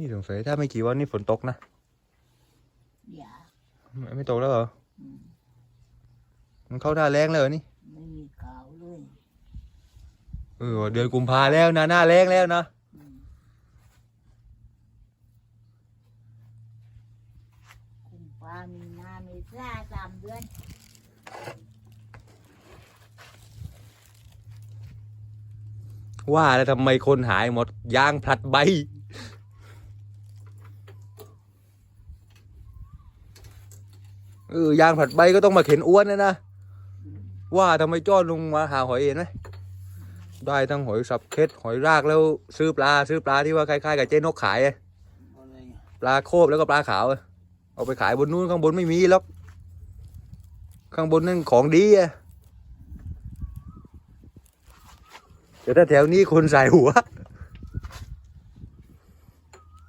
นี่สงสัยถ้าไม่กี่วันนี่ฝนตกนะอย่าไม่ไม่ตกแล้วเหรอ อืมมันเข้าหน้าแรงแล้วเหรอนี่ ไม่มีขาวเลยเออเดือนกุมภาแล้วนะหน้าแรงแล้วนะ อืมกุมภามีนาเมษาสามเดือนว่าแล้วทำไมคนหายหมดยางผลัดใบ เออยางผัดใบก็ต้องมาเข็นอ้วนนะนะว่าทำไมจ้อนลงมาหาหอยเห็นไหมได้ทั้งหอยสับเค็ดหอยรากแล้วซื้อปลาซื้อปลาที่ว่าคล้ายๆกับเจ๊นกขายอะปลาโคบแล้วก็ปลาขาวอะเอาไปขายบนนู้นข้างบนไม่มีหรอกข้างบนนั่นของดีอะแต่ถ้าแถวนี้คนใส่หัว